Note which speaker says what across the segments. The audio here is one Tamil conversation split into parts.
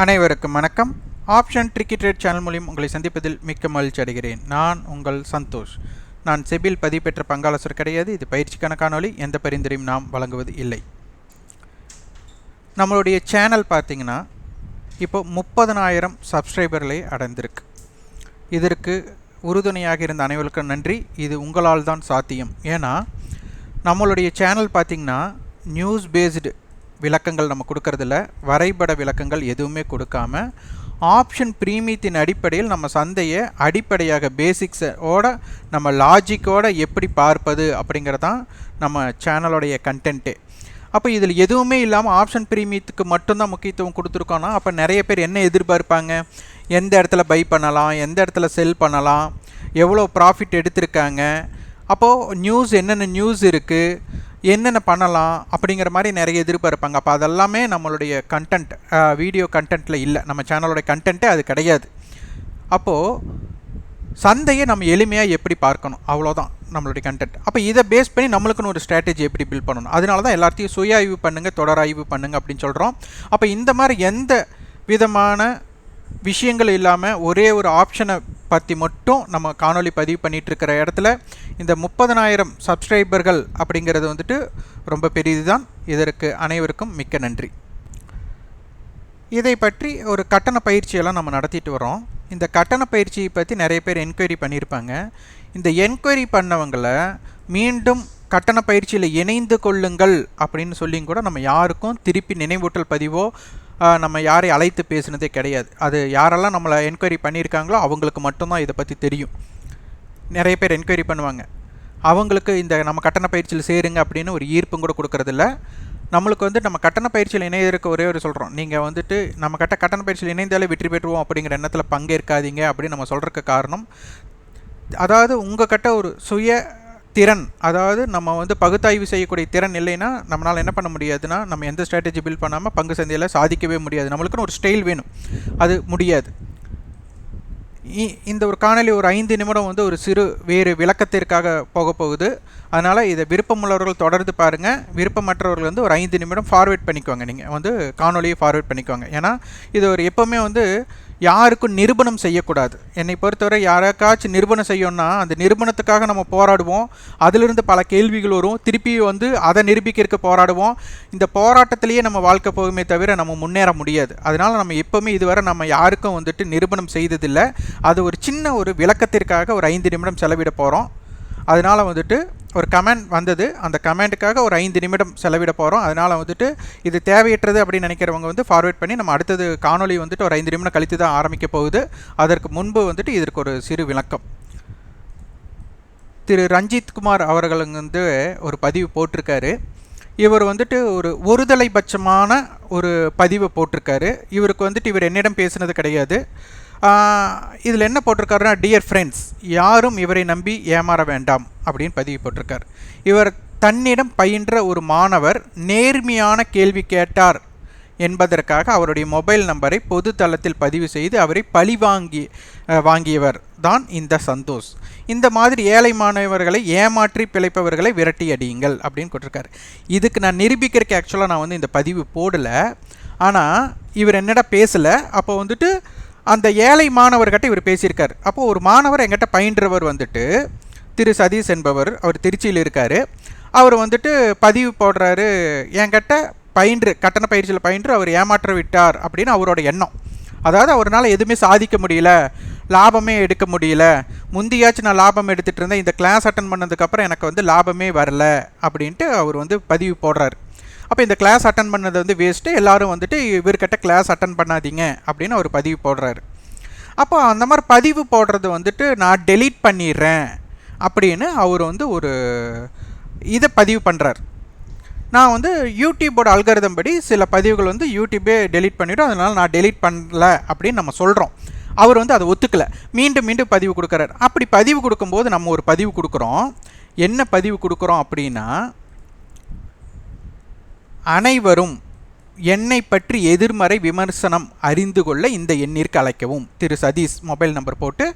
Speaker 1: அனைவருக்கும் வணக்கம். ஆப்ஷன் ட்ரிக்கி ட்ரேட் சேனல் மூலியம் உங்களை சந்திப்பதில் மிக்க மகிழ்ச்சி அடைகிறேன். நான் உங்கள் சந்தோஷ். நான் செபில் பதிவு பெற்ற பங்காளசர் கிடையாது. இது பயிற்சிக்கான காணொலி எந்த பரிந்துரையும் நாம் வழங்குவது இல்லை. நம்மளுடைய சேனல் பார்த்திங்கன்னா இப்போ முப்பதனாயிரம் சப்ஸ்கிரைபர்களை அடைந்திருக்கு. இதற்கு உறுதுணையாக இருந்த அனைவருக்கும் நன்றி. இது உங்களால் தான் சாத்தியம். ஏன்னா நம்மளுடைய சேனல் பார்த்திங்கன்னா நியூஸ் பேஸ்டு விளக்கங்கள் நம்ம கொடுக்கறதில்ல. வரைபட விளக்கங்கள் எதுவுமே கொடுக்காம ஆப்ஷன் பிரீமியத்தின் அடிப்படையில் நம்ம சந்தையை அடிப்படையாக பேசிக்ஸோட நம்ம லாஜிக்கோட எப்படி பார்ப்பது அப்படிங்கிறதான் நம்ம சேனலோடைய கண்டென்ட்டு அப்போ இதில் எதுவுமே இல்லாமல் ஆப்ஷன் பிரீமியத்துக்கு மட்டும்தான் முக்கியத்துவம் கொடுத்துருக்கோன்னா அப்போ நிறைய பேர் என்ன எதிர்பார்ப்பாங்க? எந்த இடத்துல பை பண்ணலாம்? எந்த இடத்துல செல் பண்ணலாம்? எவ்வளோ ப்ராஃபிட் எடுத்திருக்காங்க? அப்போது நியூஸ் என்னென்ன நியூஸ் இருக்குது என்னென்ன பண்ணலாம் அப்படிங்கிற மாதிரி நிறைய எதிர்பார்ப்பாங்க அப்போ அதெல்லாமே நம்மளுடைய கண்டென்ட் வீடியோ கண்டென்ட்டில் இல்லை. நம்ம சேனலோட கண்டென்ட்டே அது கிடையாது. அப்போது சந்தையை நம்ம எளிமையாக எப்படி பார்க்கணும்? அவ்வளோதான் நம்மளுடைய கண்டென்ட் அப்போ இதை பேஸ் பண்ணி நம்மளுக்குன்னு ஒரு ஸ்ட்ராட்டஜி எப்படி பில்ட் பண்ணணும்? அதனால தான் எல்லாத்தையும் சுய ஆய்வு பண்ணுங்கள் தொடர் ஆய்வு பண்ணுங்கள் அப்படின்னு சொல்கிறோம் அப்போ இந்த மாதிரி எந்த விதமான விஷயங்கள் இல்லாமல் ஒரே ஒரு ஆப்ஷனை பற்றி மட்டும் நம்ம காணொளி பதிவு பண்ணிகிட்ருக்கிற இடத்துல இந்த முப்பதனாயிரம் சப்ஸ்கிரைபர்கள் அப்படிங்கிறது வந்துட்டு ரொம்ப பெரியது தான் இதற்கு அனைவருக்கும் மிக்க நன்றி. இதை பற்றி ஒரு கட்டண பயிற்சியெல்லாம் நம்ம நடத்திட்டு வரோம் இந்த கட்டண பயிற்சியை பற்றி நிறைய பேர் என்கொயரி பண்ணியிருப்பாங்க. இந்த என்கொயரி பண்ணவங்களை மீண்டும் கட்டண பயிற்சியில் இணைந்து கொள்ளுங்கள் அப்படின்னு சொல்லியும் கூட நம்ம யாருக்கும் திருப்பி நினைவூட்டல் பதிவோ நம்ம யாரை அழைத்து பேசினதே கிடையாது. அது யாரெல்லாம் நம்மளை என்கொயரி பண்ணியிருக்காங்களோ அவங்களுக்கு மட்டும்தான் இதை பற்றி தெரியும். நிறைய பேர் என்கொயரி பண்ணுவாங்க. அவங்களுக்கு இந்த நம்ம கட்டண பயிற்சியில் சேருங்க அப்படின்னு ஒரு ஈர்ப்பும் கூட கொடுக்கறதில்ல. நம்மளுக்கு வந்து நம்ம கட்டண பயிற்சியில் இணையதற்கு ஒரே ஒரு சொல்கிறோம் நீங்கள் வந்துட்டு நம்ம கட்ட கட்டண பயிற்சியில் இணைந்தாலே வெற்றி பெற்றுவோம் அப்படிங்கிற எண்ணத்தில் பங்கேற்காதீங்க அப்படின்னு நம்ம சொல்கிறதுக்கு காரணம். அதாவது உங்கள் கட்ட ஒரு சுய திறன் அதாவது நம்ம வந்து பகுத்தாய்வு செய்யக்கூடிய திறன் இல்லைன்னா நம்மளால் என்ன பண்ண முடியாதுன்னா நம்ம எந்த ஸ்ட்ராட்டஜி பில்ட் பண்ணாமல் பங்கு சந்தையில் சாதிக்கவே முடியாது. நம்மளுக்குன்னு ஒரு ஸ்டைல் வேணும். அது முடியாது. இந்த ஒரு காணொலி ஒரு ஐந்து நிமிடம் வந்து ஒரு சிறு வேறு விளக்கத்திற்காக போக போகுது. அதனால் இதை விருப்பமுள்ளவர்கள் தொடர்ந்து பாருங்கள் விருப்பமற்றவர்கள் வந்து ஒரு ஐந்து நிமிடம் ஃபார்வேர்ட் பண்ணிக்கோங்க நீங்கள் வந்து காணொலியை ஃபார்வேர்ட் பண்ணிக்கோங்க. ஏன்னா இது ஒரு எப்போவுமே வந்து யாருக்கும் நிரூபணம் செய்யக்கூடாது. என்னை பொறுத்தவரை யாராக்காச்சும் நிரூபணம் செய்யணும்னா அந்த நிரூபணத்துக்காக நம்ம போராடுவோம். அதிலிருந்து பல கேள்விகள் வரும். திருப்பி வந்து அதை நிரூபிக்கிறதுக்கு போராடுவோம். இந்த போராட்டத்திலேயே நம்ம வாழ்க்கை போகுமே தவிர நம்ம முன்னேற முடியாது. அதனால் நம்ம எப்போவுமே இதுவரை நம்ம யாருக்கும் வந்துட்டு நிரூபணம் செய்ததில்லை. அது ஒரு சின்ன ஒரு விளக்கத்திற்காக ஒரு ஐந்து நிமிடம் செலவிட போகிறோம் அதனால் வந்துட்டு ஒரு கமெண்ட் வந்தது. அந்த கமெண்ட்டுக்காக ஒரு ஐந்து நிமிடம் செலவிட போகிறோம் அதனால் வந்துட்டு இது தேவையற்றது அப்படின்னு நினைக்கிறவங்க வந்து ஃபார்வேர்ட் பண்ணி நம்ம அடுத்தது காணொலி வந்துட்டு ஒரு ஐந்து நிமிடம் கழித்து தான் ஆரம்பிக்க போகுது. அதற்கு முன்பு வந்துட்டு இதற்கு ஒரு சிறு விளக்கம். திரு ரஞ்சித் குமார் அவர்களும் வந்து ஒரு பதிவு போட்டிருக்காரு. இவர் வந்துட்டு ஒரு ஒருதலை பட்சமான ஒரு பதிவை போட்டிருக்காரு. இவருக்கு வந்துட்டு இவர் என்னிடம் பேசுனது கிடையாது. இதில் என்ன போட்டிருக்காருன்னா டியர் ஃப்ரெண்ட்ஸ் யாரும் இவரை நம்பி ஏமாற வேண்டாம் அப்படின்னு பதிவு போட்டிருக்கார். இவர் தன்னிடம் பயின்ற ஒரு மாணவர் நேர்மையான கேள்வி கேட்டார் என்பதற்காக அவருடைய மொபைல் நம்பரை பொது தளத்தில் பதிவு செய்து அவரை பழி வாங்கி வாங்கியவர் தான் இந்த சந்தோஷ். இந்த மாதிரி ஏழை மாணவர்களை ஏமாற்றி பிழைப்பவர்களை விரட்டி அடியுங்கள் அப்படின்னு கொட்டிருக்காரு இதுக்கு நான் நிரூபிக்கிறதுக்கு ஆக்சுவலாக நான் வந்து இந்த பதிவு போடலை. ஆனால் இவர் என்னடா பேசலை? அப்போ வந்துட்டு அந்த ஏழை மாணவர்கிட்ட இவர் பேசியிருக்கார். அப்போது ஒரு மாணவர் எங்கிட்ட பயின்றவர் வந்துட்டு திரு சதீஷ் என்பவர் அவர் திருச்சியில் இருக்கார். அவர் வந்துட்டு பதிவு போடுறாரு என்கிட்ட பயின்று கட்டண பயிற்சியில் பயின்று அவர் ஏமாற்ற விட்டார் அப்படின்னு அவரோட எண்ணம். அதாவது அவரால் எதுவுமே சாதிக்க முடியல லாபமே எடுக்க முடியல. முந்தியாச்சும் நான் லாபம் எடுத்துகிட்டு இருந்தேன் இந்த கிளாஸ் அட்டன் பண்ணதுக்கப்புறம் எனக்கு வந்து லாபமே வரல அப்படின்ட்டு அவர் வந்து பதிவு போடுறாரு. அப்போ இந்த கிளாஸ் அட்டன் பண்ணது வந்து வேஸ்ட்டு எல்லோரும் வந்துட்டு இவர்கிட்ட கிளாஸ் அட்டன் பண்ணாதீங்க அப்படின்னு அவர் பதிவு போடுறாரு. அப்போ அந்த மாதிரி பதிவு போடுறது வந்துட்டு நான் டெலீட் பண்ணிடுறேன் அப்படின்னு அவர் வந்து ஒரு இதை பதிவு பண்ணுறார் நான் வந்து யூடியூபோட அல்கரிதம் படி சில பதிவுகள் வந்து யூடியூபே டெலீட் பண்ணிவிடும் அதனால் நான் டெலீட் பண்ணல அப்படின்னு நம்ம சொல்கிறோம் அவர் வந்து அதை ஒத்துக்கலை. மீண்டும் மீண்டும் பதிவு கொடுக்குறாரு. அப்படி பதிவு கொடுக்கும்போது நம்ம ஒரு பதிவு கொடுக்குறோம். என்ன பதிவு கொடுக்குறோம் அப்படின்னா அனைவரும் என்னை பற்றி எதிர்மறை விமர்சனம் அறிந்து கொள்ள இந்த எண்ணிற்கு அழைக்கவும். திரு சதீஷ் மொபைல் நம்பர் போட்டு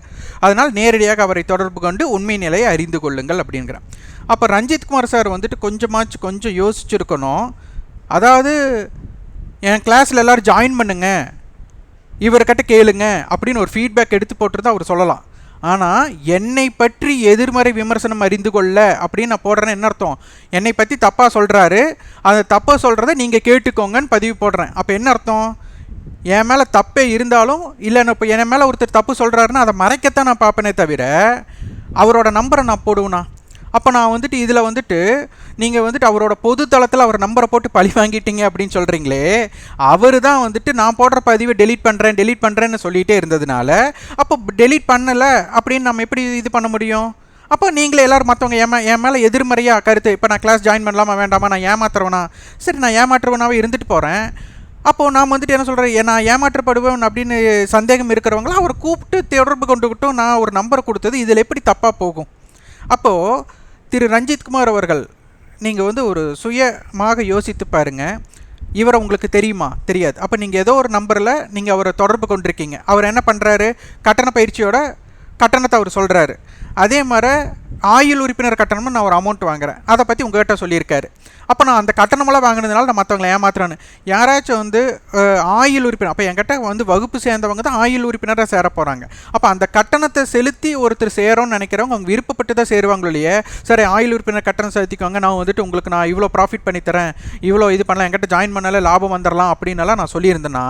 Speaker 1: அதனால் நேரடியாக அவரை தொடர்பு கொண்டு உண்மை நிலையை அறிந்து கொள்ளுங்கள் அப்படிங்கிறார். அப்போ ரஞ்சித்குமார் சார் வந்துட்டு கொஞ்சமாச்சு கொஞ்சம் யோசிச்சுருக்கணும். அதாவது என் கிளாஸில் எல்லோரும் ஜாயின் பண்ணுங்க இவர்கிட்ட கேளுங்க அப்படின்னு ஒரு ஃபீட்பேக் எடுத்து போட்டுருந்தா அவர் சொல்லலாம். ஆனால் என்னை பற்றி எதிர்மறை விமர்சனம் அறிந்து கொள்ள அப்படின்னு நான் போடுறேன்னு என்ன அர்த்தம்? என்னை பற்றி தப்பாக சொல்கிறாரு அந்த தப்பாக சொல்கிறத நீங்கள் கேட்டுக்கோங்கன்னு பதிவு போடுறேன். அப்போ என்ன அர்த்தம்? என் மேலே தப்பே இருந்தாலும் இல்லை இப்போ என் மேலே ஒருத்தர் தப்பு சொல்கிறாருன்னா அதை மறைக்கத்தான் நான் பார்ப்பேனே தவிர அவரோட நம்பரை நான் போடுவேண்ணா அப்போ நான் வந்துட்டு இதில் வந்துட்டு நீங்கள் வந்துட்டு அவரோட பொது தளத்தில் அவர் நம்பரை போட்டு பழி வாங்கிட்டீங்க அப்படின்னு சொல்கிறீங்களே அவர் தான் வந்துட்டு நான் போடுற பதிவை டெலீட் பண்ணுறேன் டெலீட் பண்ணுறேன்னு சொல்லிகிட்டே இருந்ததுனால அப்போ டெலீட் பண்ணலை அப்படின்னு நம்ம எப்படி இது பண்ண முடியும்? அப்போ நீங்களே எல்லோரும் மற்றவங்க ஏமா என் மேலே எதிர்மறையாக கருத்து இப்போ நான் கிளாஸ் ஜாயின் பண்ணலாமா வேண்டாமா நான் ஏமாத்துறவனா? சரி நான் ஏமாற்றுவனாவே இருந்துட்டு போகிறேன் அப்போது நான் வந்துட்டு என்ன சொல்கிறேன் நான் ஏமாற்றப்படுவேன் அப்படின்னு சந்தேகம் இருக்கிறவங்கள அவர் கூப்பிட்டு தொடர்பு கொண்டுக்கிட்டும் நான் ஒரு நம்பர் கொடுத்தது இதில் எப்படி தப்பாக போகும்? அப்போது திரு ரஞ்சித்குமார் அவர்கள் நீங்கள் வந்து ஒரு சுயமாக யோசித்து பாருங்கள் இவரை உங்களுக்கு தெரியுமா? தெரியாது. அப்போ நீங்கள் ஏதோ ஒரு நம்பரில் நீங்கள் அவரை தொடர்பு கொண்டிருக்கீங்க. அவர் என்ன பண்ணுறாரு கட்டண பயிற்சியோட கட்டணத்தை அவர் சொல்கிறாரு அதே மாதிரி ஆயுள் உறுப்பினர் கட்டணமும் நான் ஒரு அமௌண்ட் வாங்குகிறேன் அதை பற்றி உங்கள்கிட்ட சொல்லியிருக்காரு. அப்போ நான் அந்த கட்டணமெல்லாம் வாங்கினதுனால நான் மற்றவங்களை ஏமாத்துறேன்னு. யாராச்சும் வந்து ஆயுள் உறுப்பினர் அப்போ என்கிட்ட வந்து வகுப்பு சேர்ந்தவங்க தான் ஆயுள் உறுப்பினராக சேர போகிறாங்க அப்போ அந்த கட்டணத்தை செலுத்தி ஒருத்தர் சேரோன்னு நினைக்கிறவங்க அவங்க விருப்பப்பட்டு தான் சேருவாங்களோ இல்லையே சரி ஆயுள் உறுப்பினர் கட்டணம் செலுத்திக்கோங்க நான் வந்துட்டு உங்களுக்கு நான் இவ்வளோ ப்ராஃபிட் பண்ணித்தரேன் இவ்வளோ இது பண்ணலாம் என்கிட்ட ஜாயின் பண்ணாலே லாபம் வந்துடலாம் அப்படின்னலாம் நான் சொல்லியிருந்தேன்னா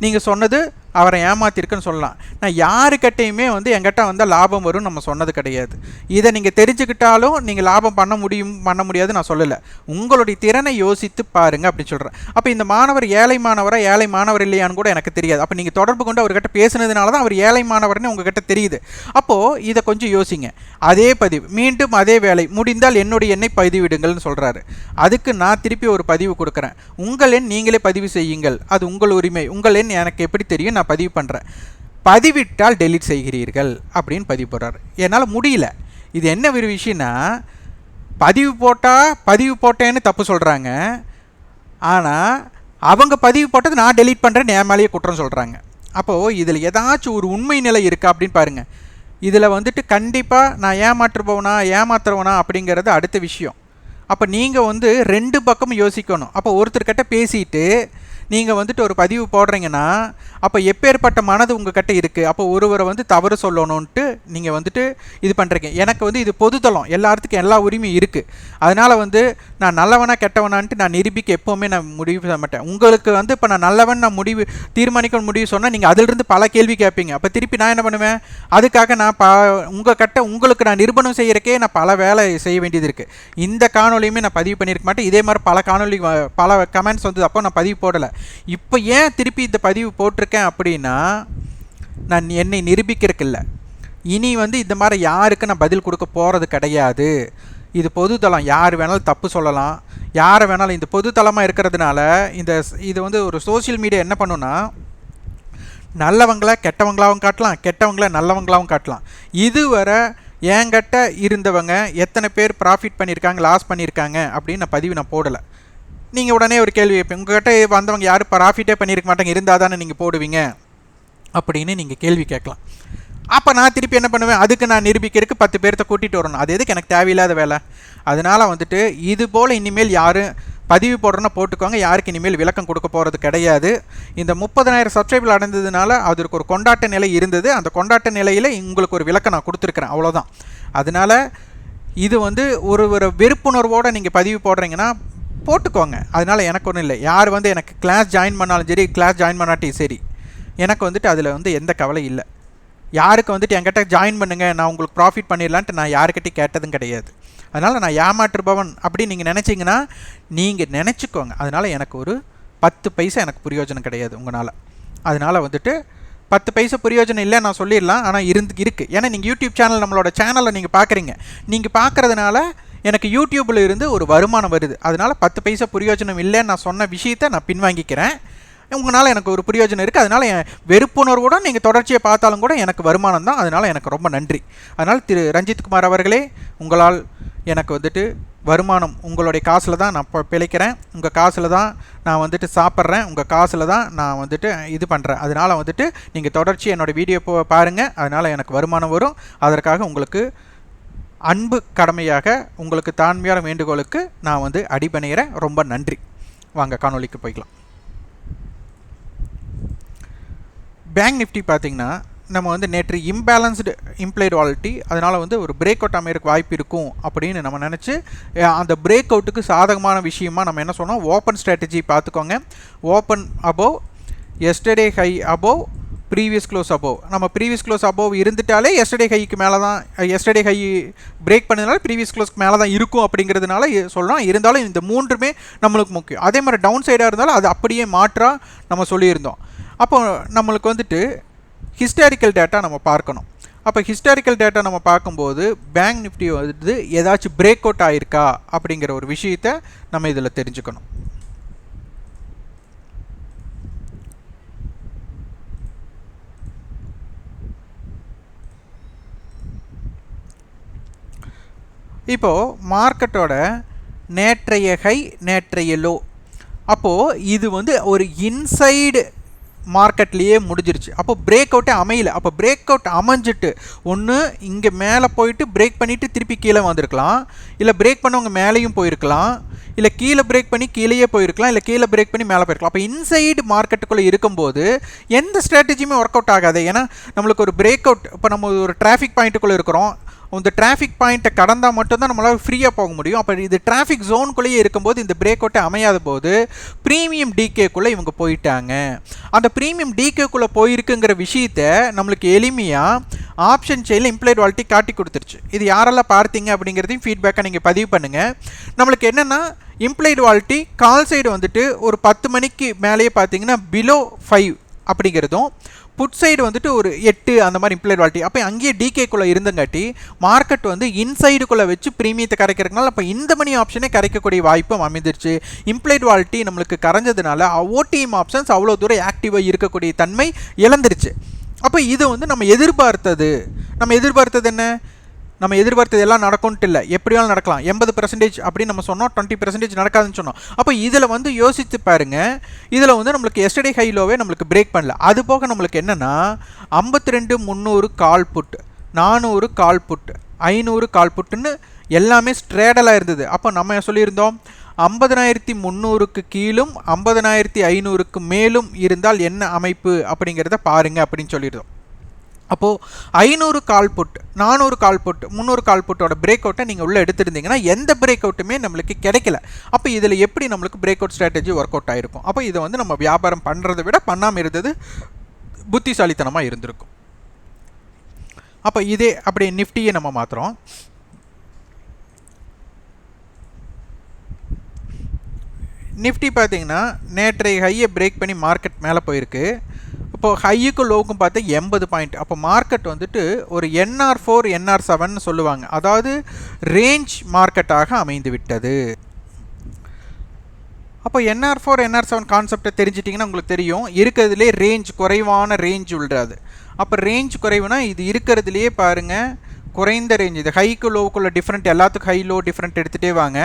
Speaker 1: நீங்கள் சொன்னது அவரை ஏமாத்திருக்குன்னு சொல்லலாம். நான் யாருக்கிட்டையுமே வந்து எங்கிட்ட வந்து லாபம் வரும்னு நம்ம சொன்னது கிடையாது. இதை நீங்கள் தெரிஞ்சுக்கிட்டாலும் நீங்கள் லாபம் பண்ண முடியும் பண்ண முடியாது நான் சொல்லலை. உங்களுடைய திறனை யோசித்து பாருங்கள் அப்படின்னு சொல்கிறேன் அப்போ இந்த மாணவர் ஏழை மாணவரா ஏழை மாணவர் இல்லையான்னு கூட எனக்கு தெரியாது. அப்போ நீங்கள் தொடர்பு கொண்டு அவர்கிட்ட பேசுனதுனால தான் அவர் ஏழை மாணவர்னு உங்ககிட்ட தெரியுது. அப்போது இதை கொஞ்சம் யோசிங்க. அதே பதிவு மீண்டும் அதே வேலை முடிந்தால் என்னுடைய எண்ணை பதிவிடுங்கள்னு சொல்கிறாரு அதுக்கு நான் திருப்பி ஒரு பதிவு கொடுக்குறேன். உங்கள் எண் நீங்களே பதிவு செய்யுங்கள். அது உங்கள் உரிமை. உங்கள் எண் எனக்கு எப்படி தெரியும்? நான் நான் பதிவு பண்ணுறேன் பதிவிட்டால் டெலிட் செய்கிறீர்கள் அப்படின்னு பதிவு போடுறாரு. என்னால் முடியல. இது என்ன ஒரு விஷயம்னா பதிவு போட்டால் பதிவு போட்டேன்னு தப்பு சொல்கிறாங்க ஆனால் அவங்க பதிவு போட்டது நான் டெலிட் பண்ணுறேன் என் மேலேயே குற்றம் சொல்கிறாங்க அப்போது இதில் ஏதாச்சும் ஒரு உண்மை நிலை இருக்கா அப்படின்னு பாருங்கள் இதில் வந்துட்டு கண்டிப்பாக நான் ஏமாற்றுபவனா ஏமாத்துறவனா அப்படிங்கிறது அடுத்த விஷயம். அப்போ நீங்கள் வந்து ரெண்டு பக்கமும் யோசிக்கணும். அப்போ ஒருத்தர்கிட்ட பேசிட்டு நீங்கள் வந்துட்டு ஒரு பதிவு போடுறீங்கன்னா அப்போ எப்பேற்பட்ட மனது உங்ககிட்ட இருக்குது அப்போ ஒருவரை வந்து தவறு சொல்லணுன்ட்டு நீங்கள் வந்துட்டு இது பண்ணுறீங்க எனக்கு வந்து இது பொதுத்தளம். எல்லாத்துக்கும் எல்லா உரிமையும் இருக்குது அதனால் வந்து நான் நல்லவனா கெட்டவனான்ட்டு நான் நிரூபிக்க எப்போவுமே நான் முடிவு செய்ய மாட்டேன். உங்களுக்கு வந்து இப்போ நான் நல்லவன் நான் முடிவு தீர்மானிக்க முடிவு சொன்னால் நீங்கள் அதிலிருந்து பல கேள்வி கேட்பீங்க. அப்போ திருப்பி நான் என்ன பண்ணுவேன்? அதுக்காக நான் ப உங்கள் கட்ட உங்களுக்கு நான் நிரூபணம் செய்கிறக்கே நான் பல வேலை செய்ய வேண்டியது இருக்குது இந்த காணொலியுமே நான் பதிவு பண்ணியிருக்க மாட்டேன். இதே மாதிரி பல காணொலி பல கமெண்ட்ஸ் வந்து அப்போ நான் பதிவு போடலை. இப்போ ஏன் திருப்பி இந்த பதிவு போட்டிருக்கேன் அப்படின்னா நான் என்னை நிரூபிக்கிறதுக்கு இல்லை இனி வந்து இந்த மாதிரி யாருக்கு நான் பதில் கொடுக்க போகிறது கிடையாது. இது பொதுத்தளம் யார் வேணாலும் தப்பு சொல்லலாம். யாரை வேணாலும் இந்த பொதுத்தளமாக இருக்கிறதுனால இந்த இது வந்து ஒரு சோசியல் மீடியா என்ன பண்ணுன்னா நல்லவங்கள கெட்டவங்களாகவும் காட்டலாம் கெட்டவங்கள நல்லவங்களாகவும் காட்டலாம். இதுவரை என்கிட்ட இருந்தவங்க எத்தனை பேர் ப்ராஃபிட் பண்ணியிருக்காங்க லாஸ் பண்ணியிருக்காங்க அப்படின்னு நான் பதிவு நான் போடலை. நீங்கள் உடனே ஒரு கேள்வி கேட்பீங்க உங்கள்கிட்ட வந்தவங்க யாரும் ப்ராஃபிட்டே பண்ணியிருக்க மாட்டாங்க இருந்தால் தானே நீங்கள் போடுவீங்க? அப்படின்னு நீங்கள் கேள்வி கேட்கலாம். அப்போ நான் திருப்பி என்ன பண்ணுவேன்? அதுக்கு நான் நிரூபிக்கிறதுக்கு பத்து பேர்த்த கூட்டிகிட்டு வரணும். அது எதுக்கு? எனக்கு தேவையில்லாத வேலை. அதனால் வந்துட்டு இது போல் இனிமேல் யாரும் பதிவு போடுறோன்னா போட்டுக்கோங்க. யாருக்கு இனிமேல் விளக்கம் கொடுக்க போகிறது கிடையாது. இந்த முப்பதனாயிரம் சப்ஸ்கிரைபிள் அடைந்ததுனால அதற்கு ஒரு கொண்டாட்ட நிலை இருந்தது. அந்த கொண்டாட்ட நிலையில் உங்களுக்கு ஒரு விளக்கம் நான் கொடுத்துருக்குறேன். அவ்வளோதான் அதனால் இது வந்து ஒரு ஒரு வெறுப்புணர்வோடு நீங்கள் பதிவு போடுறீங்கன்னா போட்டுக்கோங்க. அதனால் எனக்கு ஒன்றும் இல்லை. யார் வந்து எனக்கு கிளாஸ் ஜாயின் பண்ணாலும் சரி கிளாஸ் ஜாயின் பண்ணாட்டி சரி எனக்கு வந்துட்டு அதில் வந்து எந்த கவலை இல்லை. யாருக்கு வந்துட்டு என்கிட்ட ஜாயின் பண்ணுங்கள் நான் உங்களுக்கு ப்ராஃபிட் பண்ணிடலான்ட்டு நான் யாருக்கிட்டையும் கேட்டதும் கிடையாது. அதனால் நான் ஏமாற்றுபவன் அப்படின்னு நீங்கள் நினச்சிங்கன்னா நீங்கள் நினச்சிக்கோங்க. அதனால் எனக்கு ஒரு பத்து பைசா எனக்கு பிரயோஜனம் கிடையாது உங்களால். அதனால் வந்துட்டு பத்து பைசா பிரயோஜனம் இல்லை நான் சொல்லிடலாம். ஆனால் இருந்து இருக்குது ஏன்னா நீங்கள் யூடியூப் சேனல் நம்மளோட சேனலை நீங்கள் பார்க்குறீங்க நீங்கள் பார்க்குறதுனால எனக்கு யூடியூப்பில் இருந்து ஒரு வருமானம் வருது. அதனால் பத்து பைசா பிரயோஜனம் இல்லைன்னு நான் சொன்ன விஷயத்தை நான் பின்வாங்கிக்கிறேன். உங்களால் எனக்கு ஒரு பிரயோஜனம் இருக்குது அதனால் என் வெறுப்புணர்வோடு நீங்கள் தொடர்ச்சியை பார்த்தாலும் கூட எனக்கு வருமானம் தான். அதனால் எனக்கு ரொம்ப நன்றி. அதனால் திரு ரஞ்சித்குமார் அவர்களே உங்களால் எனக்கு வந்துட்டு வருமானம் உங்களுடைய காசில் தான் நான் பிழைக்கிறேன். உங்கள் காசில் தான் நான் வந்துட்டு சாப்பிட்றேன். உங்கள் காசில் தான் நான் வந்துட்டு இது பண்ணுறேன் அதனால் வந்துட்டு நீங்கள் தொடர்ச்சி என்னோடய வீடியோ பாருங்கள் அதனால் எனக்கு வருமானம் வரும். அதற்காக உங்களுக்கு அன்பு கடமையாக உங்களுக்கு தாண்மையான வேண்டுகோளுக்கு நான் வந்து அடிபணிகிறேன். ரொம்ப நன்றி. வாங்க காணொலிக்கு போய்க்கலாம். பேங்க் நிஃப்டி பார்த்திங்கன்னா நம்ம வந்து நேற்று இம்பேலன்ஸ்டு இம்ப்ளைடு வாலிட்டி அதனால் வந்து ஒரு பிரேக் அவுட் அமையறதுக்கு வாய்ப்பு இருக்கும் அப்படின்னு நம்ம நினச்சி அந்த பிரேக் அவுட்டுக்கு சாதகமான விஷயமா நம்ம என்ன சொன்னோம்? ஓப்பன் ஸ்ட்ராட்டஜி பார்த்துக்கோங்க. Open above yesterday high above previous close above நம்ம ப்ரீவியஸ் க்ளோஸ் அபோவ் இருந்துட்டாலே எஸ்டர்டே ஹைக்கு மேலே தான் எஸ்டர்டே ஹை பிரேக் பண்ணதுனால ப்ரீவியஸ் க்ளோஸ்க்கு மேலே தான் இருக்கும் அப்படிங்கிறதுனால சொல்லலாம். இருந்தாலும் இந்த மூன்றுமே நம்மளுக்கு முக்கியம். அதே மாதிரி டவுன் சைடாக இருந்தாலும் அது அப்படியே மாற்றாக நம்ம சொல்லியிருந்தோம். அப்போ நம்மளுக்கு வந்துட்டு ஹிஸ்டாரிக்கல் டேட்டா நம்ம பார்க்கணும். அப்போ ஹிஸ்டாரிக்கல் டேட்டா நம்ம பார்க்கும்போது பேங்க் நிஃப்டி வந்து ஏதாச்சும் பிரேக் அவுட் ஆகிருக்கா அப்படிங்கிற ஒரு விஷயத்தை நம்ம இதில் தெரிஞ்சுக்கணும். இப்போது மார்க்கெட்டோட நேற்றைய ஹை நேற்றைய லோ அப்போது இது வந்து ஒரு இன்சைடு மார்க்கெட்லேயே முடிஞ்சிருச்சு. அப்போ பிரேக் அவுட்டே அமையல. அப்போ பிரேக் அவுட் அமைஞ்சிட்டு ஒன்று இங்கே மேலே போயிட்டு பிரேக் பண்ணிவிட்டு திருப்பி கீழே வந்திருக்கலாம். இல்லை பிரேக் பண்ணவங்க மேலேயும் போயிருக்கலாம். இல்லை கீழே பிரேக் பண்ணி கீழேயே போயிருக்கலாம். இல்லை கீழே பிரேக் பண்ணி மேலே போயிருக்கலாம். அப்போ இன்சைடு மார்க்கெட்டுக்குள்ளே இருக்கும்போது எந்த ஸ்ட்ராட்டஜியுமே ஒர்க் அவுட் ஆகாது. ஏன்னா நம்மளுக்கு ஒரு பிரேக் அவுட் இப்போ நம்ம ஒரு டிராஃபிக் பாயிண்ட்டுக்குள்ளே இருக்கிறோம். இந்த டிராஃபிக் பாயிண்ட்டை கடந்தால் மட்டும்தான் நம்மளால் ஃப்ரீயாக போக முடியும். அப்போ இது டிராஃபிக் ஜோனுக்குள்ளேயே இருக்கும்போது இந்த பிரேக் அவுட்டை அமையாத போது ப்ரீமியம் டிகேக்குள்ளே இவங்க போயிட்டாங்க. அந்த ப்ரீமியம் டிகேக்குள்ளே போயிருக்குங்கிற விஷயத்த நம்மளுக்கு எளிமையாக ஆப்ஷன் செயலில் இம்ப்ளைட் வாலிட்டி காட்டி கொடுத்துருச்சு. இது யாரெல்லாம் பார்த்தீங்க அப்படிங்கிறதையும் ஃபீட்பேக்கை நீங்கள் பதிவு பண்ணுங்கள் நம்மளுக்கு என்னென்னா இம்ப்ளைடு வாலிட்டி கால் சைடு வந்துட்டு ஒரு பத்து மணிக்கு மேலேயே பார்த்தீங்கன்னா பிலோ ஃபைவ் அப்படிங்கிறதும் புட் சைடு வந்துட்டு ஒரு எட்டு அந்த மாதிரி இம்ப்ளைட் வால்ட்டி அப்போ அங்கேயே டிகேக்குள்ளே இருந்தங்காட்டி மார்க்கெட் வந்து இன்சைடுக்குள்ளே வச்சு ப்ரீமியத்தை கரைக்கிறதுனால அப்போ இந்த மணி ஆப்ஷனே கரைக்கக்கூடிய வாய்ப்பும் அமைந்துருச்சு இம்ப்ளைட் வால்ட்டி நம்மளுக்கு கரைஞ்சதுனால ஓடிஎம் ஆப்ஷன்ஸ் அவ்வளோ தூரம் ஆக்டிவாக இருக்கக்கூடிய தன்மை இழந்துருச்சு. அப்போ இது வந்து நம்ம எதிர்பார்த்தது. நம்ம எதிர்பார்த்தது என்ன? நம்ம எதிர்பார்த்தது எல்லாம் நடக்கும்ட்டு இல்லை. எப்படியாலும் நடக்கலாம். எண்பது பர்சன்டேஜ் அப்படின்னு நம்ம சொன்னோம். டுவெண்ட்டி பர்சன்டேஜ் நடக்காதுன்னு சொன்னோம். அப்போ இதில் வந்து யோசித்து பாருங்க. இதில் வந்து நம்மளுக்கு எஸ்டர்டே ஹைலோவே நம்மளுக்கு பிரேக் பண்ணல. அது போக நம்மளுக்கு என்னென்னா ஐம்பத்தி ரெண்டு முந்நூறு கால் புட் நானூறு கால் புட் ஐநூறு கால் புட்டுன்னு எல்லாமே ஸ்ட்ரேடலாக இருந்தது. அப்போ நம்ம சொல்லியிருந்தோம் ஐம்பதனாயிரத்தி முந்நூறுக்கு கீழும் ஐம்பதனாயிரத்தி ஐநூறுக்கு மேலும் இருந்தால் என்ன அமைப்பு அப்படிங்கிறத பாருங்க அப்படின்னு சொல்லியிருந்தோம். அப்போது ஐநூறு கால் புட் நானூறு கால் புட் முந்நூறு கால் புட்டோட பிரேக் அவுட்டை நீங்கள் உள்ளே எடுத்துருந்தீங்கன்னா எந்த பிரேக் அவுட்டுமே நம்மளுக்கு கிடைக்கல. அப்போ இதில் எப்படி நம்மளுக்கு break out strategy work out ஆகிருக்கும் அப்போ இதை வந்து நம்ம வியாபாரம் பண்ணுறதை விட பண்ணாமல் இருந்தது புத்திசாலித்தனமாக இருந்திருக்கும். அப்போ இதே அப்படி நிஃப்டியை நம்ம மாற்றுறோம் நிஃப்டி பார்த்தீங்கன்னா நேற்றைய ஹையை பிரேக் பண்ணி மார்க்கெட் மேலே போயிருக்கு. இப்போது ஹையுக்கும் லோவுக்கும் பார்த்தா எண்பது பாயிண்ட் அப்போ மார்க்கெட் வந்துட்டு ஒரு என்ஆர் ஃபோர் என்ஆர் செவன் சொல்லுவாங்க. அதாவது ரேஞ்ச் மார்க்கெட்டாக அமைந்து விட்டது. அப்போ என்ஆர் ஃபோர் என்ஆர் செவன் கான்செப்டை தெரிஞ்சிட்டிங்கன்னா உங்களுக்கு தெரியும். இருக்கிறதுலே ரேஞ்ச் குறைவான ரேஞ்ச் உள்ளது அப்போ ரேஞ்ச் குறைவுனா இது இருக்கிறதுலையே பாருங்கள் குறைந்த ரேஞ்ச் இது ஹைக்கு லோவுக்குள்ள டிஃப்ரெண்ட் எல்லாத்துக்கும் ஹை லோ டிஃப்ரெண்ட் எடுத்துகிட்டே வாங்க.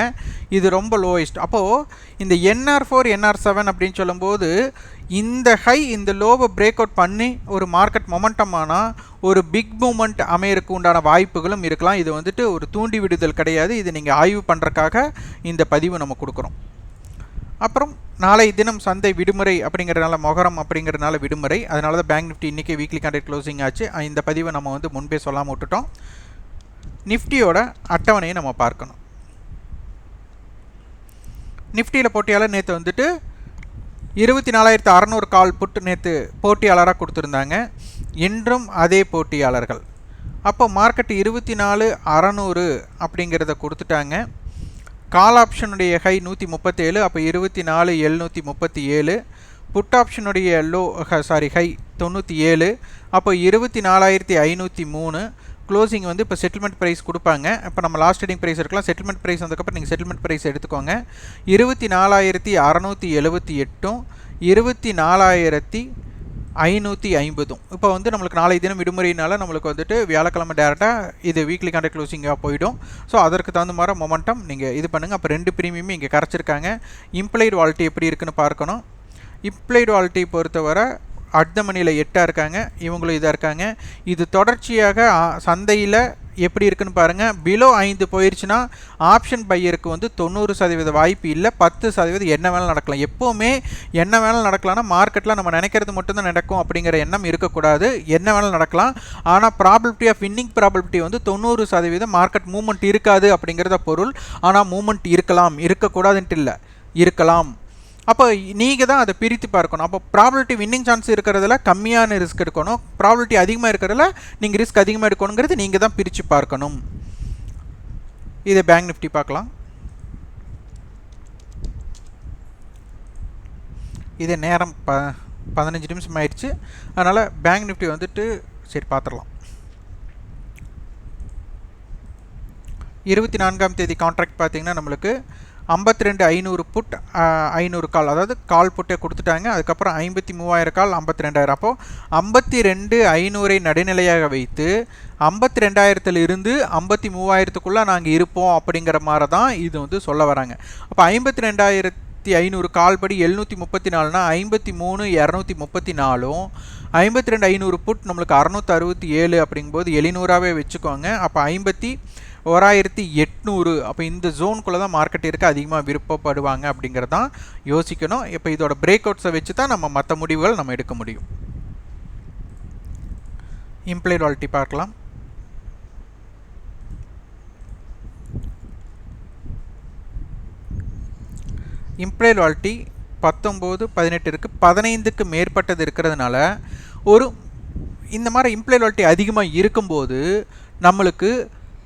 Speaker 1: இது ரொம்ப லோயஸ்ட் அப்போது இந்த என்ஆர் ஃபோர் என்ஆர் செவன் அப்படின்னு சொல்லும்போது இந்த ஹை இந்த லோவை பிரேக் அவுட் பண்ணி ஒரு மார்க்கெட் மொமெண்டம் ஆனால் ஒரு பிக் மூமெண்ட் அமையறதுக்கு உண்டான வாய்ப்புகளும் இருக்கலாம். இது வந்துட்டு ஒரு தூண்டி விடுதல் கிடையாது. இது நீங்கள் ஆய்வு பண்ணுறக்காக இந்த பதிவு நம்ம கொடுக்குறோம். அப்புறம் நாளை தினம் சந்தை விடுமுறை அப்படிங்கிறதுனால மொகரம் அப்படிங்கிறதுனால விடுமுறை. அதனால தான் பேங்க் நிஃப்டி இன்றைக்கி வீக்லி கண்டெக்ட் க்ளோசிங் ஆச்சு. இந்த பதிவை நம்ம வந்து முன்பே சொல்லாமல் விட்டுட்டோம். நிஃப்டியோட அட்டவணையை நம்ம பார்க்கணும். நிஃப்டியில் போட்டியாளர் நேற்று வந்துட்டு இருபத்தி நாலாயிரத்து அறநூறு கால் புட்டு நேற்று போட்டியாளராக கொடுத்துருந்தாங்க. இன்றும் அதே போட்டியாளர்கள். அப்போ மார்க்கெட் இருபத்தி நாலு அறநூறு அப்படிங்கிறத கொடுத்துட்டாங்க. கால் ஆப்ஷனுடைய ஹை நூற்றி முப்பத்தேழு அப்போ இருபத்தி நாலு எழுநூற்றி முப்பத்தி ஏழு புட் ஆப்ஷனுடைய லோ சாரி ஹை தொண்ணூற்றி ஏழு அப்போ இருபத்தி நாலாயிரத்தி ஐநூற்றி மூணு. க்ளோசிங் வந்து இப்போ செட்டில்மெண்ட் ப்ரைஸ் கொடுப்பாங்க. இப்போ நம்ம லாஸ்ட் ட்ரேடிங் ப்ரைஸ் இருக்கலாம் செட்டில்மெண்ட் ப்ரைஸ் வந்ததுக்கப்புறம் நீங்கள் செட்டில்மெண்ட் ப்ரைஸ் எடுத்துக்கோங்க. இருபத்தி நாலாயிரத்தி அறநூற்றி எழுபத்தி எட்டும் இருபத்தி நாலாயிரத்தி ஐநூற்றி ஐம்பதும். இப்போ வந்து நம்மளுக்கு நாளை தினம் விடுமுறையினால நம்மளுக்கு வந்துட்டு வியாழக்கிழமை டேரெக்டாக இது வீக்லி கான்ட்ராக்ட் க்ளோசிங்காக போயிடும். ஸோ அதற்கு தகுந்த மாதிரி மொமெண்டம் நீங்கள் இது பண்ணுங்கள் அப்போ ரெண்டு ப்ரீமியமே இங்கே கரைச்சிருக்காங்க. இம்ப்ளைடு வாலிட்டி எப்படி இருக்குன்னு பார்க்கணும். இம்ப்ளைடு வாலிட்டி பொறுத்தவரை அர்த்தமணியில் மணியில் எட்டாக இருக்காங்க இவங்களும் இதாக இருக்காங்க. இது தொடர்ச்சியாக சந்தையில் எப்படி இருக்குன்னு பாருங்கள் பிலோ ஐந்து போயிடுச்சுன்னா ஆப்ஷன் பையருக்கு வந்து தொண்ணூறு சதவீத வாய்ப்பு இல்லை பத்து சதவீதம் என்ன வேணாலும் நடக்கலாம். எப்போவுமே என்ன வேணாலும் நடக்கலாம்னா மார்க்கெட்டில் நம்ம நினைக்கிறது மட்டும்தான் நடக்கும் அப்படிங்கிற எண்ணம் இருக்கக்கூடாது. என்ன வேணாலும் நடக்கலாம். ஆனால் ப்ராபிலிட்டி ஆஃப் வின்னிங் ப்ராபிலிட்டி வந்து தொண்ணூறு சதவீதம் மார்க்கெட் மூமெண்ட் இருக்காது அப்படிங்கிறத பொருள். ஆனால் மூமெண்ட் இருக்கலாம். இருக்கக்கூடாதுன்ட்டு இல்லை. இருக்கலாம். அப்போ நீங்கள் தான் அதை பிரித்து பார்க்கணும். அப்போ ப்ராபிலிட்டி வின்னிங் சான்ஸ் இருக்கிறதுல கம்மியான ரிஸ்க் எடுக்கணும். ப்ராபிலிட்டி அதிகமாக இருக்கிறதுல நீங்கள் ரிஸ்க் அதிகமாக எடுக்கணுங்கிறது நீங்கள் தான் பிரித்து பார்க்கணும். இதை பேங்க் நிஃப்டி பார்க்கலாம். இதே நேரம் ப பதினஞ்சு நிமிஷம் ஆயிடுச்சு. அதனால் பேங்க் நிஃப்டி வந்துட்டு சரி பார்த்துடலாம். இருபத்தி நான்காம் தேதி கான்ட்ராக்ட் பார்த்தீங்கன்னா நம்மளுக்கு ஐம்பத்தி ரெண்டு ஐநூறு புட் ஐநூறு கால். அதாவது கால் புட்டை கொடுத்துட்டாங்க. அதுக்கப்புறம் ஐம்பத்தி மூவாயிரம் கால் ஐம்பத்தி ரெண்டாயிரம் அப்போது ஐம்பத்தி ரெண்டு ஐநூறை நடுநிலையாக வைத்து ஐம்பத்தி ரெண்டாயிரத்தில் இருந்து ஐம்பத்தி மூவாயிரத்துக்குள்ளே நாங்கள் இருப்போம் அப்படிங்கிற மாதிரி தான் இது வந்து சொல்ல வராங்க. அப்போ ஐம்பத்தி ரெண்டாயிரத்தி ஐநூறு கால்படி எழுநூற்றி முப்பத்தி நாலுனா ஐம்பத்தி மூணு இரநூத்தி முப்பத்தி நாலும் ஐம்பத்தி ரெண்டு ஐநூறு புட் நம்மளுக்கு அறநூற்றி அறுபத்தி ஏழு அப்படிங்கும்போது எழுநூறாவே வச்சுக்கோங்க. அப்போ ஐம்பத்தி ஓராயிரத்தி எட்நூறு. அப்போ இந்த ஜோனுக்குள்ளே தான் மார்க்கெட் இருக்க அதிகமாக விருப்பப்படுவாங்க அப்படிங்கிறதான் யோசிக்கணும். இப்போ இதோட பிரேக் அவுட்ஸை வச்சு தான் நம்ம மற்ற முடிவுகள் நம்ம எடுக்க முடியும். இம்ப்ளைட் வாலிட்டி பார்க்கலாம். இம்ப்ளைட் வாலிட்டி பத்தொம்போது பதினெட்டு இருக்குது பதினைந்துக்கு மேற்பட்டது இருக்கிறதுனால ஒரு இந்த மாதிரி இம்ப்ளாய்வாலிட்டி அதிகமாக இருக்கும்போது நம்மளுக்கு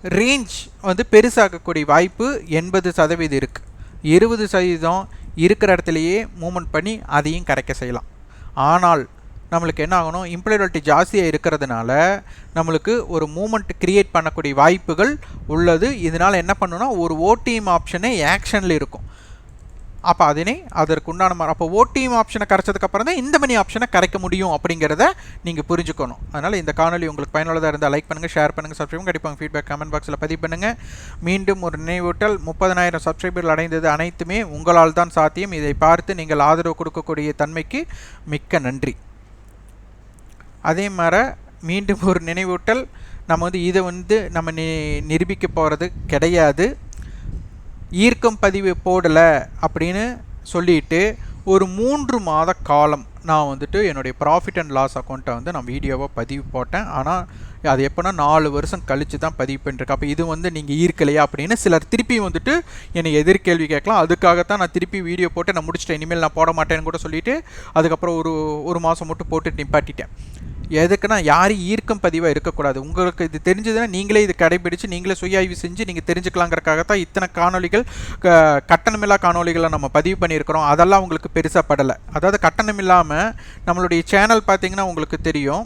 Speaker 1: ரேஞ்ச் வந்து பெருசாகக்கூடிய வாய்ப்பு எண்பது சதவீதம் இருக்குது இருபது சதவீதம் இருக்கிற இடத்துலையே மூமெண்ட் பண்ணி அதையும் கரைக்க செய்யலாம். ஆனால் நம்மளுக்கு என்ன ஆகணும்? இம்ப்ளாயபிலிட்டி ஜாஸ்தியாக இருக்கிறதுனால நம்மளுக்கு ஒரு மூமெண்ட் க்ரியேட் பண்ணக்கூடிய வாய்ப்புகள் உள்ளது. இதனால் என்ன பண்ணணும்னா ஒரு ஓடிஎம் ஆப்ஷனே ஆக்ஷனில் இருக்கும். அப்போ அதனை அதற்கு உண்டான அப்போ ஓடிஎம் ஆப்ஷனை கரைச்சதுக்கப்புறம் தான் இந்த மணி ஆப்ஷனை கரைக்க முடியும் அப்படிங்கிறத நீங்கள் புரிஞ்சுக்கணும். அதனால் இந்த காணொலி உங்களுக்கு பயனுள்ளதாக இருந்தால் லைக் பண்ணுங்கள் ஷேர் பண்ணுங்கள் சப்ஸ்கிரைப் கண்டிப்பாக ஃபீட்பேக் கமெண்ட் பாக்ஸில் பதிவு பண்ணுங்கள் மீண்டும் ஒரு நினைவூட்டல் முப்பதனாயிரம் சப்ஸ்கிரைபர்கள் அடைந்தது அனைத்துமே உங்களால் தான் சாத்தியம். இதை பார்த்து நீங்கள் ஆதரவு கொடுக்கக்கூடிய தன்மைக்கு மிக்க நன்றி. அதே மாதிரி மீண்டும் ஒரு நினைவூட்டல் நம்ம வந்து இதை வந்து நம்ம நி நிரூபிக்க போகிறது கிடையாது. ஈர்க்கம் பதிவு போடலை அப்படின்னு சொல்லிட்டு ஒரு மூன்று மாத காலம் நான் வந்துட்டு என்னுடைய ப்ராஃபிட் அண்ட் லாஸ் அக்கௌண்ட்டை வந்து நான் வீடியோவாக பதிவு போட்டேன். ஆனால் அது எப்போனா நாலு வருஷம் கழித்து தான் பதிவு பண்ணிருக்கேன். அப்போ இது வந்து நீங்கள் ஈர்க்கலையா அப்படின்னு சிலர் திருப்பி வந்துட்டு என்னை எதிர்கேள்வி கேட்கலாம். அதுக்காகத்தான் நான் திருப்பி வீடியோ போட்டு நான் முடிச்சிட்டேன். இனிமேல் நான் போட மாட்டேன்னு கூட சொல்லிவிட்டு அதுக்கப்புறம் ஒரு ஒரு மாதம் மட்டும் போட்டு நிப்பாட்டிட்டேன். எதுக்குன்னா யாரும் ஈர்க்கும் பதிவாக இருக்கக்கூடாது. உங்களுக்கு இது தெரிஞ்சதுன்னா நீங்களே இது கடைபிடிச்சு நீங்களே சுய ஆய்வு செஞ்சு நீங்கள் தெரிஞ்சுக்கலாங்கிறக்காக தான் இத்தனை காணொலிகள் கட்டணமில்லா காணொலிகளை நம்ம பதிவு பண்ணியிருக்கிறோம். அதெல்லாம் உங்களுக்கு பெருசாக படலை. அதாவது கட்டணம் இல்லாமல் நம்மளுடைய சேனல் பார்த்திங்கன்னா உங்களுக்கு தெரியும்.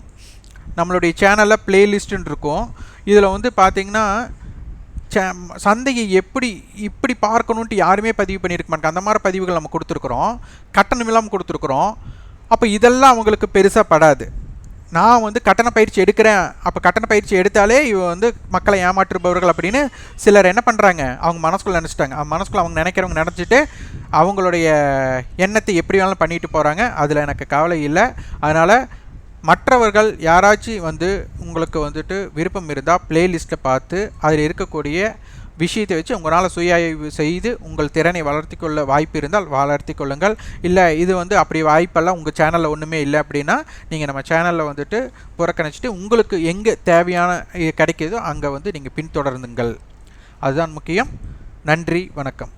Speaker 1: நம்மளுடைய சேனலில் பிளேலிஸ்ட்டுன்னு இருக்கும். இதில் வந்து பார்த்திங்கன்னா சந்தையை எப்படி இப்படி பார்க்கணுன்ட்டு யாருமே பதிவு பண்ணியிருக்க மாட்டாங்க. அந்த மாதிரி பதிவுகள் நம்ம கொடுத்துருக்குறோம். கட்டணம் இல்லாமல் கொடுத்துருக்குறோம். அப்போ இதெல்லாம் அவங்களுக்கு பெருசாக படாது. நான் வந்து கட்டண பயிற்சி எடுக்கிறேன். அப்போ கட்டண பயிற்சி எடுத்தாலே இவ வந்து மக்களை ஏமாற்றுபவர்கள் அப்படின்னு சிலர் என்ன பண்ணுறாங்க அவங்க மனசுக்குள்ள நினச்சிட்டாங்க. அவங்க மனசுக்குள்ள அவங்க நினைக்கிறவங்க நினச்சிட்டு அவங்களுடைய எண்ணத்தை எப்படி வேணாலும் பண்ணிட்டு போகிறாங்க அதில் எனக்கு கவலை இல்லை. அதனால் மற்றவர்கள் யாராச்சும் வந்து உங்களுக்கு வந்துட்டு விருப்பம் இருந்தால் ப்ளேலிஸ்ட்டை பார்த்து அதில் இருக்கக்கூடிய விஷயத்தை வச்சு உங்களால் சுய ஆய்வு செய்து உங்கள் திறனை வளர்த்தி கொள்ள வாய்ப்பு இருந்தால் வளர்த்தி கொள்ளுங்கள். இல்லை இது வந்து அப்படி வாய்ப்பெல்லாம் உங்கள் சேனலில் ஒன்றுமே இல்லை அப்படின்னா நீங்கள் நம்ம சேனலில் வந்துட்டு புறக்கணிச்சிட்டு உங்களுக்கு எங்கே தேவையான கிடைக்கிதோ அங்கே வந்து நீங்கள் பின்தொடருங்கள் அதுதான் முக்கியம். நன்றி வணக்கம்.